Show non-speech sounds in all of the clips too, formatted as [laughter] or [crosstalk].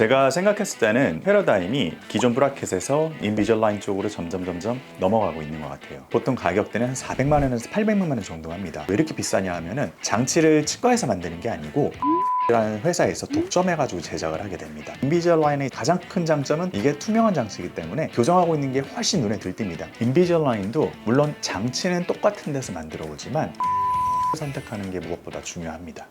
제가 생각했을 때는 패러다임이 기존 브라켓에서 인비주얼라인 쪽으로 점점 점점 넘어가고 있는 것 같아요. 보통 가격대는 한 400만 원에서 800만 원 정도 합니다. 왜 이렇게 비싸냐 하면은 장치를 치과에서 만드는 게 아니고 라는 회사에서 독점해가지고 제작을 하게 됩니다. 인비주얼 라인의 가장 큰 장점은 이게 투명한 장치이기 때문에 교정하고 있는 게 훨씬 눈에 들띕니다. 인비주얼 라인도 물론 장치는 똑같은 데서 만들어 오지만 선택하는 게 무엇보다 중요합니다.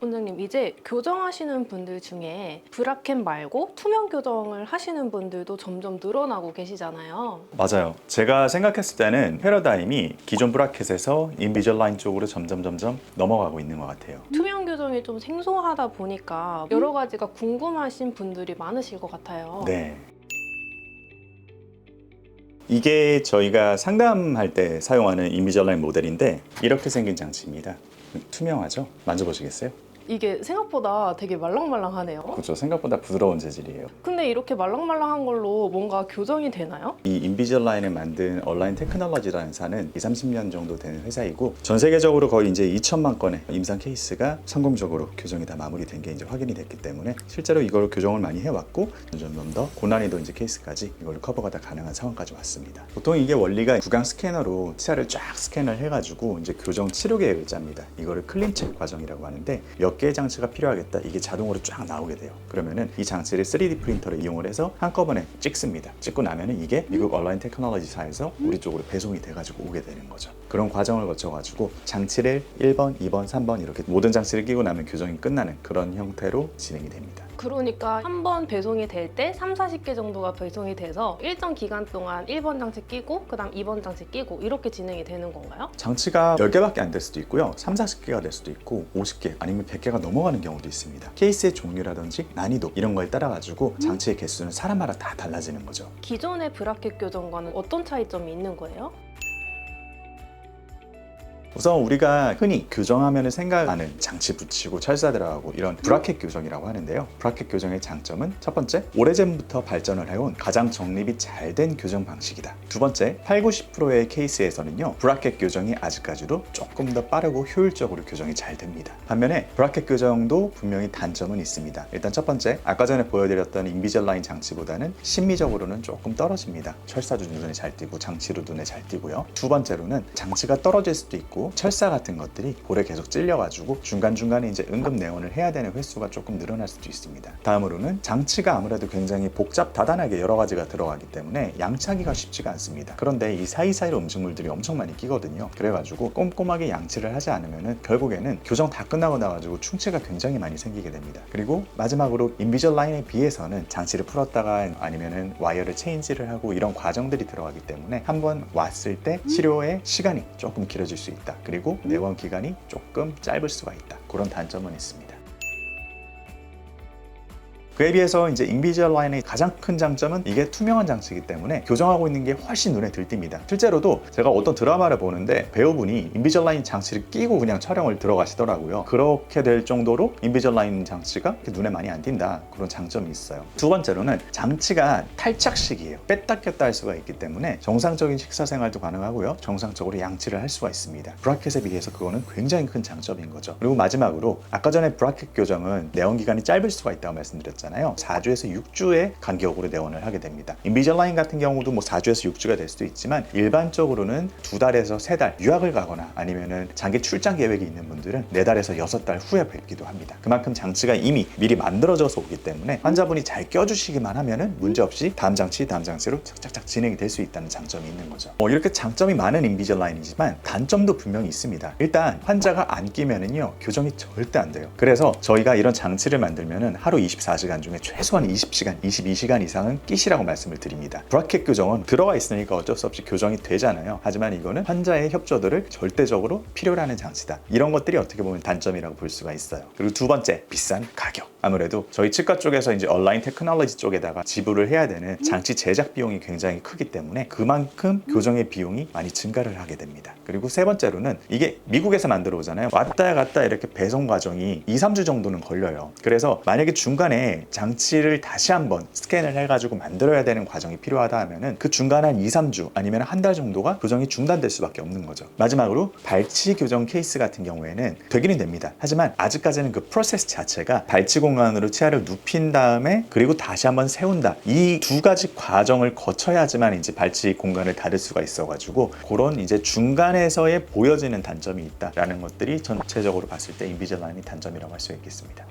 원장님 이제 교정하시는 분들 중에 브라켓 말고 투명 교정을 하시는 분들도 점점 늘어나고 계시잖아요. 맞아요. 제가 생각했을 때는 패러다임이 기존 브라켓에서 인비주얼 라인 쪽으로 점점 점점 넘어가고 있는 것 같아요. 투명 교정이 좀 생소하다 보니까 여러 가지가 궁금하신 분들이 많으실 것 같아요. 네. 이게 저희가 상담할 때 사용하는 인비주얼 라인 모델인데 이렇게 생긴 장치입니다. 투명하죠? 만져보시겠어요? 이게 생각보다 되게 말랑말랑하네요. 그렇죠. 생각보다 부드러운 재질이에요. 근데 이렇게 말랑말랑한 걸로 뭔가 교정이 되나요? 이 인비주얼 라인을 만든 얼라인 테크놀로지라는 회사는 2, 30년 정도 되는 회사이고 전 세계적으로 거의 이제 2천만 건의 임상 케이스가 성공적으로 교정이 다 마무리된 게 이제 확인이 됐기 때문에 실제로 이걸 교정을 많이 해왔고 점점 더 고난이도 이제 케이스까지 이걸 커버가 다 가능한 상황까지 왔습니다. 보통 이게 원리가 구강 스캐너로 치아를 쫙 스캔을 해가지고 이제 교정 치료 계획을 짭니다. 이거를 클린체 과정이라고 하는데 몇 개의 장치가 필요하겠다. 이게 자동으로 쫙 나오게 돼요. 그러면은 이 장치를 3D 프린터를 이용을 해서 한꺼번에 찍습니다. 찍고 나면은 이게 미국 얼라인 테크놀로지사에서 우리 쪽으로 배송이 돼가지고 오게 되는 거죠. 그런 과정을 거쳐가지고 장치를 1번, 2번, 3번 이렇게 모든 장치를 끼고 나면 교정이 끝나는 그런 형태로 진행이 됩니다. 그러니까 한 번 배송이 될 때 3, 40개 정도가 배송이 돼서 일정 기간 동안 1번 장치 끼고 그다음 2번 장치 끼고 이렇게 진행이 되는 건가요? 장치가 10개밖에 안 될 수도 있고요. 3, 40개가 될 수도 있고 50개 아니면 100개가 넘어가는 경우도 있습니다. 케이스의 종류라든지 난이도 이런 거에 따라 가지고 장치의 개수는 사람마다 다 달라지는 거죠. 기존의 브라켓 교정과는 어떤 차이점이 있는 거예요? 우선 우리가 흔히 교정하면 생각하는 장치 붙이고 철사 들어가고 이런 브라켓 교정이라고 하는데요. 브라켓 교정의 장점은 첫 번째, 오래전부터 발전을 해온 가장 정립이 잘 된 교정 방식이다. 두 번째, 8, 90%의 케이스에서는요. 브라켓 교정이 아직까지도 조금 더 빠르고 효율적으로 교정이 잘 됩니다. 반면에 브라켓 교정도 분명히 단점은 있습니다. 일단 첫 번째, 아까 전에 보여드렸던 인비젤 라인 장치보다는 심미적으로는 조금 떨어집니다. 철사도 눈에 잘 띄고 장치도 눈에 잘 띄고요. 두 번째로는 장치가 떨어질 수도 있고 철사 같은 것들이 볼에 계속 찔려가지고 중간중간에 이제 응급 내원을 해야 되는 횟수가 조금 늘어날 수도 있습니다. 다음으로는 장치가 아무래도 굉장히 복잡 다단하게 여러 가지가 들어가기 때문에 양치하기가 쉽지가 않습니다. 그런데 이 사이사이로 음식물들이 엄청 많이 끼거든요. 그래가지고 꼼꼼하게 양치를 하지 않으면은 결국에는 교정 다 끝나고 나가지고 충치가 굉장히 많이 생기게 됩니다. 그리고 마지막으로 인비절 라인에 비해서는 장치를 풀었다가 아니면은 와이어를 체인지를 하고 이런 과정들이 들어가기 때문에 한번 왔을 때 치료의 시간이 조금 길어질 수 있다. 그리고 내원 기간이 조금 짧을 수가 있다. 그런 단점은 있습니다. 그에 비해서 이제 인비주얼 라인의 가장 큰 장점은 이게 투명한 장치이기 때문에 교정하고 있는 게 훨씬 눈에 들띕니다. 실제로도 제가 어떤 드라마를 보는데 배우분이 인비주얼 라인 장치를 끼고 그냥 촬영을 들어가시더라고요. 그렇게 될 정도로 인비주얼 라인 장치가 눈에 많이 안 띈다. 그런 장점이 있어요. 두 번째로는 장치가 탈착식이에요. 뺐다 꼈다 할 수가 있기 때문에 정상적인 식사 생활도 가능하고요. 정상적으로 양치를 할 수가 있습니다. 브라켓에 비해서 그거는 굉장히 큰 장점인 거죠. 그리고 마지막으로 아까 전에 브라켓 교정은 내원 기간이 짧을 수가 있다고 말씀드렸 잖아요. 4주에서 6주의 간격으로 내원을 하게 됩니다. 인비젤라인 같은 경우도 뭐 4주에서 6주가 될 수도 있지만 일반적으로는 두 달에서 세 달 유학을 가거나 아니면은 장기 출장 계획이 있는 분들은 네 달에서 여섯 달 후에 뵙기도 합니다. 그만큼 장치가 이미 미리 만들어져서 오기 때문에 환자분이 잘 껴주시기만 하면은 문제 없이 다음 장치 다음 장치로 착착착 진행이 될 수 있다는 장점이 있는 거죠. 뭐 이렇게 장점이 많은 인비젤라인이지만 단점도 분명히 있습니다. 일단 환자가 안 끼면은요 교정이 절대 안 돼요. 그래서 저희가 이런 장치를 만들면은 하루 24시간 중에 최소한 20시간, 22시간 이상은 끼시라고 말씀을 드립니다. 브라켓 교정은 들어가 있으니까 어쩔 수 없이 교정이 되잖아요. 하지만 이거는 환자의 협조들을 절대적으로 필요로 하는 장치다. 이런 것들이 어떻게 보면 단점이라고 볼 수가 있어요. 그리고 두 번째, 비싼 가격. 아무래도 저희 치과 쪽에서 이제 온라인 테크놀로지 쪽에다가 지불을 해야 되는 장치 제작 비용이 굉장히 크기 때문에 그만큼 교정의 비용이 많이 증가를 하게 됩니다. 그리고 세 번째로는 이게 미국에서 만들어 오잖아요. 왔다 갔다 이렇게 배송 과정이 2, 3주 정도는 걸려요. 그래서 만약에 중간에 장치를 다시 한번 스캔을 해가지고 만들어야 되는 과정이 필요하다 하면은 그 중간 한 2, 3주 아니면 한 달 정도가 교정이 중단될 수밖에 없는 거죠. 마지막으로 발치 교정 케이스 같은 경우에는 되기는 됩니다. 하지만 아직까지는 그 프로세스 자체가 발치 공간으로 치아를 눕힌 다음에 그리고 다시 한번 세운다. 이 두 가지 과정을 거쳐야지만 이제 발치 공간을 닫을 수가 있어가지고 그런 이제 중간에서의 보여지는 단점이 있다라는 것들이 전체적으로 봤을 때 인비젤라인이 단점이라고 할 수 있겠습니다.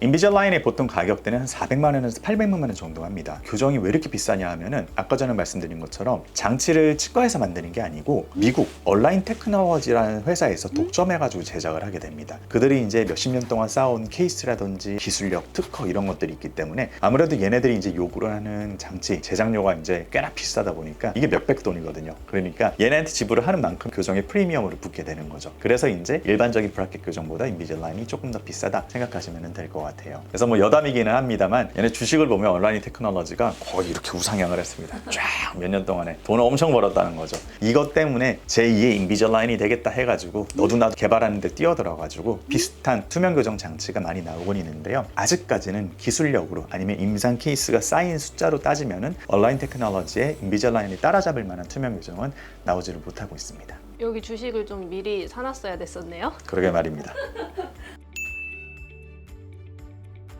인비젤라인의 보통 가격대는 한 400만 원에서 800만 원 정도 합니다. 교정이 왜 이렇게 비싸냐 하면은 아까 전에 말씀드린 것처럼 장치를 치과에서 만드는 게 아니고 미국 얼라인 테크놀로지라는 회사에서 독점해가지고 제작을 하게 됩니다. 그들이 이제 몇십 년 동안 쌓아온 케이스라든지 기술력, 특허 이런 것들이 있기 때문에 아무래도 얘네들이 이제 요구를 하는 장치 제작료가 이제 꽤나 비싸다 보니까 이게 몇백 돈이거든요. 그러니까 얘네한테 지불을 하는 만큼 교정의 프리미엄으로 붙게 되는 거죠. 그래서 이제 일반적인 브라켓 교정보다 인비젤라인이 조금 더 비싸다 생각하시면 될 것 같아요. 그래서 뭐 여담이기는 합니다만 얘네 주식을 보면 온라인 테크놀로지가 거의 이렇게 우상향을 했습니다. 쫙 몇 년 동안에 돈을 엄청 벌었다는 거죠. 이것 때문에 제2의 인비젤라인이 되겠다 해가지고 너도 나도 개발하는데 뛰어들어가지고 비슷한 투명 교정 장치가 많이 나오곤 있는데요. 아직까지는 기술력으로 아니면 임상 케이스가 쌓인 숫자로 따지면은 온라인 테크놀로지의 인비젤라인이 따라잡을 만한 투명 교정은 나오지를 못하고 있습니다. 여기 주식을 좀 미리 사놨어야 됐었네요. 그러게 말입니다. [laughs]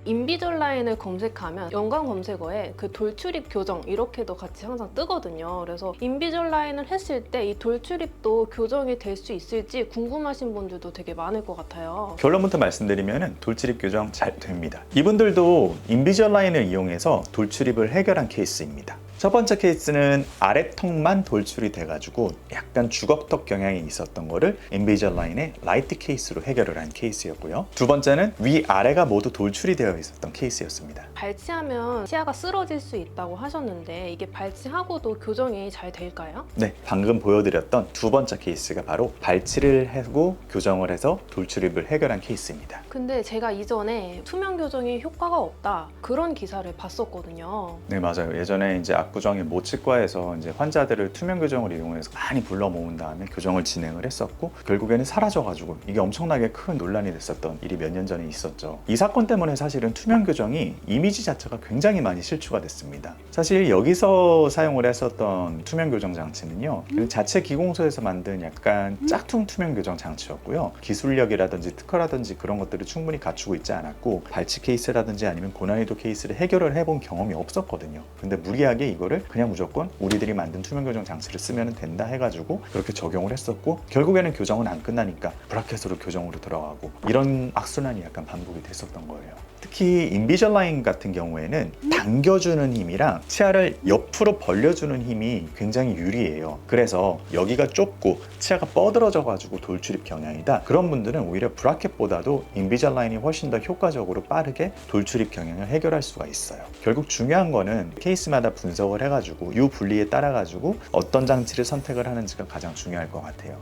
인비졸라인을 검색하면 연관 검색어에 그 돌출입 교정 이렇게도 같이 항상 뜨거든요. 그래서 인비졸라인을 했을 때 이 돌출입도 교정이 될 수 있을지 궁금하신 분들도 되게 많을 것 같아요. 결론부터 말씀드리면 돌출입 교정 잘 됩니다. 이분들도 인비젤라인을 이용해서 돌출입을 해결한 케이스입니다. 첫 번째 케이스는 아래턱만 돌출이 돼가지고 약간 주걱턱 경향이 있었던 거를 인비젤라인의 라이트 케이스로 해결을 한 케이스였고요. 두 번째는 위 아래가 모두 돌출이 되어 있었던 케이스였습니다. 발치하면 치아가 쓰러질 수 있다고 하셨는데 이게 발치하고도 교정이 잘 될까요? 네, 방금 보여드렸던 두 번째 케이스가 바로 발치를 하고 교정을 해서 돌출입을 해결한 케이스입니다. 근데 제가 이전에 투명 교정이 효과가 없다 그런 기사를 봤었거든요. 네 맞아요. 예전에 이제 압 구정의 모 치과에서 이제 환자들을 투명 교정을 이용해서 많이 불러 모은 다음에 교정을 진행을 했었고 결국에는 사라져가지고 이게 엄청나게 큰 논란이 됐었던 일이 몇 년 전에 있었죠. 이 사건 때문에 사실은 투명 교정이 이미지 자체가 굉장히 많이 실추가 됐습니다. 사실 여기서 사용을 했었던 투명 교정 장치는요 그 자체 기공소에서 만든 약간 짝퉁 투명 교정 장치였고요. 기술력이라든지 특허라든지 그런 것들을 충분히 갖추고 있지 않았고 발치 케이스라든지 아니면 고난이도 케이스를 해결을 해본 경험이 없었거든요. 근데 무리하게 이거를 그냥 무조건 우리들이 만든 투명 교정 장치를 쓰면 된다 해가지고 그렇게 적용을 했었고 결국에는 교정은 안 끝나니까 브라켓으로 교정으로 들어가고 이런 악순환이 약간 반복이 됐었던 거예요. 특히 인비절라인 같은 경우에는 당겨주는 힘이랑 치아를 옆으로 벌려주는 힘이 굉장히 유리해요. 그래서 여기가 좁고 치아가 뻗어져 가지고 돌출입 경향이다. 그런 분들은 오히려 브라켓보다도 인비절라인이 훨씬 더 효과적으로 빠르게 돌출입 경향을 해결할 수가 있어요. 결국 중요한 거는 케이스마다 분석을 해가지고 이 분리에 따라 가지고 어떤 장치를 선택을 하는지가 가장 중요할 것 같아요.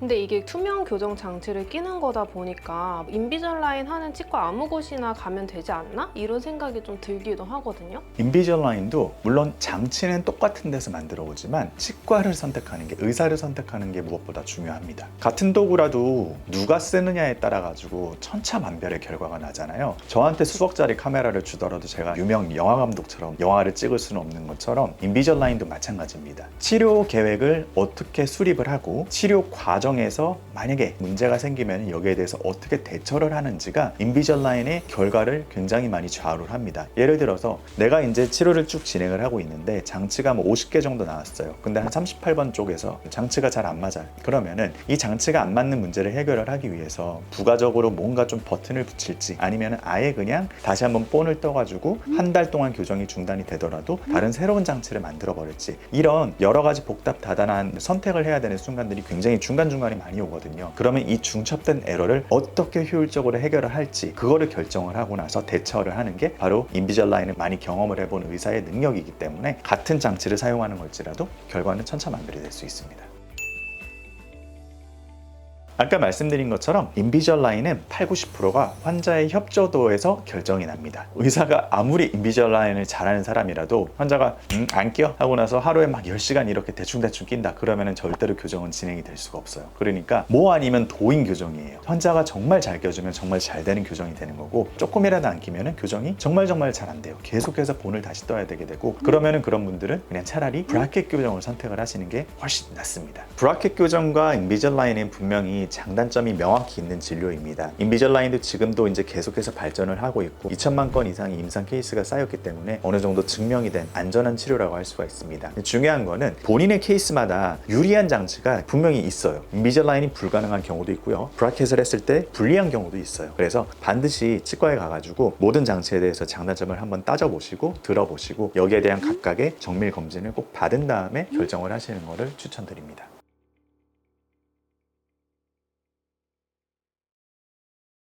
근데 이게 투명 교정 장치를 끼는 거다 보니까 인비절라인 하는 치과 아무 곳이나 가면 되지 않나? 이런 생각이 좀 들기도 하거든요. 인비절라인도 물론 장치는 똑같은 데서 만들어 오지만 치과를 선택하는 게 의사를 선택하는 게 무엇보다 중요합니다. 같은 도구라도 누가 쓰느냐에 따라 가지고 천차만별의 결과가 나잖아요. 저한테 수억짜리 카메라를 주더라도 제가 유명 영화 감독처럼 영화를 찍을 수는 없는 것처럼 인비절라인도 마찬가지입니다. 치료 계획을 어떻게 수립을 하고 치료 과정 에서 만약에 문제가 생기면 여기에 대해서 어떻게 대처를 하는지가 인비절라인의 결과를 굉장히 많이 좌우를 합니다. 예를 들어서 내가 이제 치료를 쭉 진행을 하고 있는데 장치가 뭐 50개 정도 나왔어요. 근데 한 38번 쪽에서 장치가 잘 안 맞아요. 그러면은 이 장치가 안 맞는 문제를 해결을 하기 위해서 부가적으로 뭔가 좀 버튼을 붙일지 아니면 아예 그냥 다시 한번 본을 떠가지고 한 달 동안 교정이 중단이 되더라도 다른 새로운 장치를 만들어 버릴지 이런 여러 가지 복잡 다단한 선택을 해야 되는 순간들이 굉장히 중간중간 에 많이 오거든요. 그러면 이 중첩된 에러를 어떻게 효율적으로 해결을 할지 그거를 결정을 하고 나서 대처를 하는 게 바로 인비절라인을 많이 경험을 해본 의사의 능력이기 때문에 같은 장치를 사용하는 걸지라도 결과는 천차만별이 될 수 있습니다. 아까 말씀드린 것처럼 인비절라인은 8, 90%가 환자의 협조도에서 결정이 납니다. 의사가 아무리 인비절라인을 잘하는 사람이라도 환자가 음, 안 끼어 하고 나서 하루에 막 10시간 이렇게 대충대충 낀다 그러면은 절대로 교정은 진행이 될 수가 없어요. 그러니까 뭐 아니면 도인 교정이에요. 환자가 정말 잘 껴주면 정말 잘 되는 교정이 되는 거고 조금이라도 안 끼면은 교정이 정말 정말 잘 안 돼요. 계속해서 본을 다시 떠야 되게 되고 그러면은 그런 분들은 그냥 차라리 브라켓 교정을 선택을 하시는 게 훨씬 낫습니다. 브라켓 교정과 인비절라인은 분명히 장단점이 명확히 있는 진료입니다. 인비절라인도 지금도 이제 계속해서 발전을 하고 있고 2천만 건 이상의 임상 케이스가 쌓였기 때문에 어느 정도 증명이 된 안전한 치료라고 할 수가 있습니다. 중요한 거는 본인의 케이스마다 유리한 장치가 분명히 있어요. 인비절라인이 불가능한 경우도 있고요. 브라켓을 했을 때 불리한 경우도 있어요. 그래서 반드시 치과에 가가지고 모든 장치에 대해서 장단점을 한번 따져보시고 들어보시고 여기에 대한 각각의 정밀 검진을 꼭 받은 다음에 결정을 하시는 것을 추천드립니다.